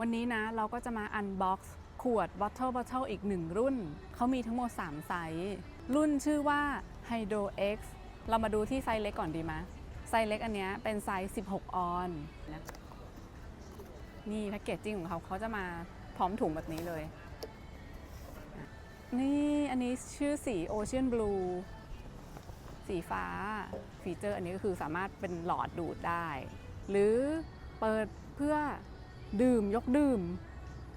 วันนี้นะเราก็จะมาอันบ็อกซ์ขวด Bottle Bottle อีกหนึ่งรุ่น เขามีทั้งหมด 3 ไซส์ รุ่นชื่อว่า Hydro X เรามาดูที่ไซส์เล็กก่อนดีไหมไซส์เล็กอันนี้เป็นไซส์ 16 ออนนะนี่แพ็กเกจจิ้งของเขาเขาจะมาพร้อมถุงแบบนี้เลย นี่อันนี้ชื่อสี Ocean Blue สีฟ้าฟีเจอร์อันนี้ก็คือสามารถเป็นหลอดดูดได้ หรือเปิดเพื่อ ดื่มยกดื่ม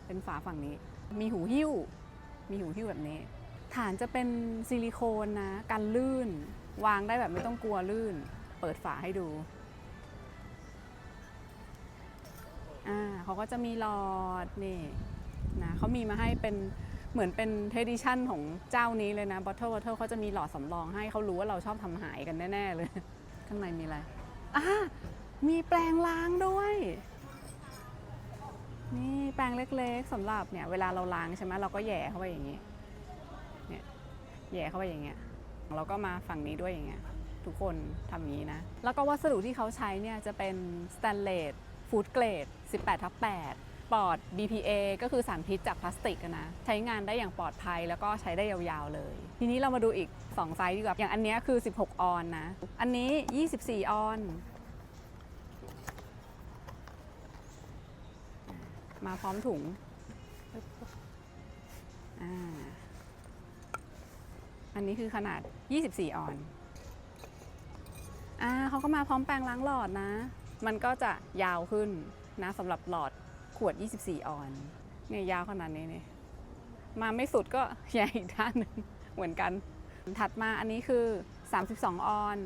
เป็นฝาฝั่งนี้ มีหูหิ้ว มีหูหิ้วแบบนี้ ฐานจะเป็นซิลิโคนนะกันลื่น วางได้แบบไม่ต้องกลัวลื่น เปิดฝาให้ดูอ่าเขาก็จะมีหลอดนี่นะเขามีมาให้เป็นเหมือนเป็นเทดิชั่นของเจ้านี้เลยนะ Bottle Bottle เขาจะมีหลอดสำรองให้เขารู้ว่าเราชอบทำหายกันแน่ ๆ เลย ข้างในมีอะไรอ่ามีแปรงล้างด้วย นี่แปรงเล็กๆสำหรับเนี่ยเวลาเราล้างใช่ไหมเราก็แหย่เข้าไปอย่างนี้เนี่ยแหย่เข้าไปอย่างเงี้ยเราก็มาฝั่งนี้ด้วยอย่างเงี้ยทุกคนทำอย่างนี้นะ แล้วก็วัสดุที่เขาใช้เนี่ยจะเป็นสแตนเลสฟูดเกรด 18ทับ8ปลอด BPA ก็คือสารพิษจากพลาสติกนะ ใช้งานได้อย่างปลอดภัยแล้วก็ใช้ได้ยาวๆเลย ทีนี้เรามาดูอีก 2 ไซส์ดีกว่า อย่างอันนี้คือ 16 ออนนะ อันนี้ 24 ออน มาพร้อมถุงอันนี้คือขนาด 24 ออนอ่าเขาก็มาพร้อมแปรงล้างหลอดนะ มันก็จะยาวขึ้นนะสำหรับหลอดขวด 24 ออนเนี่ยยาวขนาดนี้เนี่ยมาไม่สุดก็ใหญ่อีกด้านหนึ่งเหมือนกัน ถัดมาอันนี้คือ 32 ออน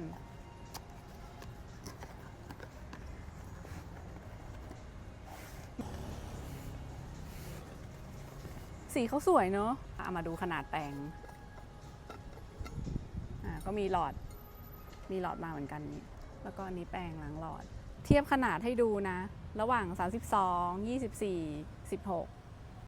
สีเขาสวยเนอะเอามาดูขนาดแปลงอ่าก็มีหลอด มีหลอดมาเหมือนกัน แล้วก็อันนี้แปรงล้างหลอด เทียบขนาดให้ดูนะ ระหว่าง 32 24 16